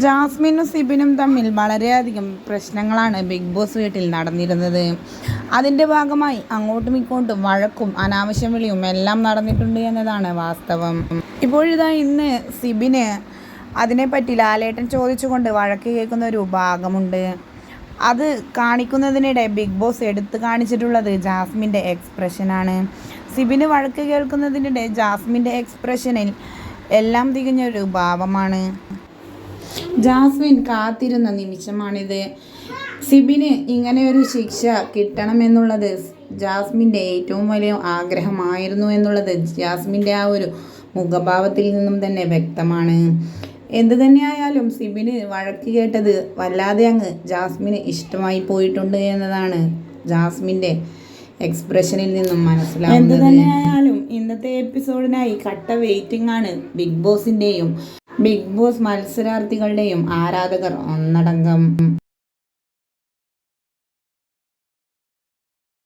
ജാസ്മിനും സിബിനും തമ്മിൽ വളരെയധികം പ്രശ്നങ്ങളാണ് ബിഗ് ബോസ് വീട്ടിൽ നടന്നിരുന്നത്. അതിന്റെ ഭാഗമായി അങ്ങോട്ടും ഇങ്ങോട്ടും വഴക്കും അനാവശ്യം വിളിയും എല്ലാം നടന്നിട്ടുണ്ട് എന്നതാണ് വാസ്തവം. ഇപ്പോഴിതാ ഇന്ന് സിബിന് അതിനെപ്പറ്റി ലാലേട്ടൻ ചോദിച്ചുകൊണ്ട് വഴക്ക് കേൾക്കുന്ന ഒരു ഭാഗമുണ്ട്. അത് കാണിക്കുന്നതിനിടെ ബിഗ് ബോസ് എടുത്തു കാണിച്ചിട്ടുള്ളത് ജാസ്മിന്റെ എക്സ്പ്രഷനാണ്. സിബിന് വഴക്ക് കേൾക്കുന്നതിനിടെ ജാസ്മിന്റെ എക്സ്പ്രഷനിൽ എല്ലാം തികഞ്ഞൊരു ഭാവമാണ്. ജാസ്മിൻ കാത്തിരുന്ന നിമിഷമാണിത്. സിബിന് ഇങ്ങനെ ഒരു ശിക്ഷ കിട്ടണമെന്നുള്ളത് ജാസ്മിന്റെ ഏറ്റവും വലിയ ആഗ്രഹമായിരുന്നു എന്നുള്ളത് ജാസ്മിന്റെ ആ ഒരു മുഖഭാവത്തിൽ നിന്നും തന്നെ വ്യക്തമാണ്. എന്ത് തന്നെയായാലും സിബിന് വഴക്ക് കേട്ടത് വല്ലാതെ അങ്ങ് ജാസ്മിന് ഇഷ്ടമായി പോയിട്ടുണ്ട് എന്നതാണ് ജാസ്മിന്റെ എക്സ്പ്രഷനിൽ നിന്നും മനസ്സിലാവുന്നത്. എന്ത് തന്നെയായാലും ഇന്നത്തെ എപ്പിസോഡിനായി കട്ട വെയിറ്റിംഗ് ആണ് ബിഗ് ബോസിന്റെയും ബിഗ് ബോസ് മത്സരാർത്ഥികളുടെയും ആരാധകർ ഒന്നടങ്കം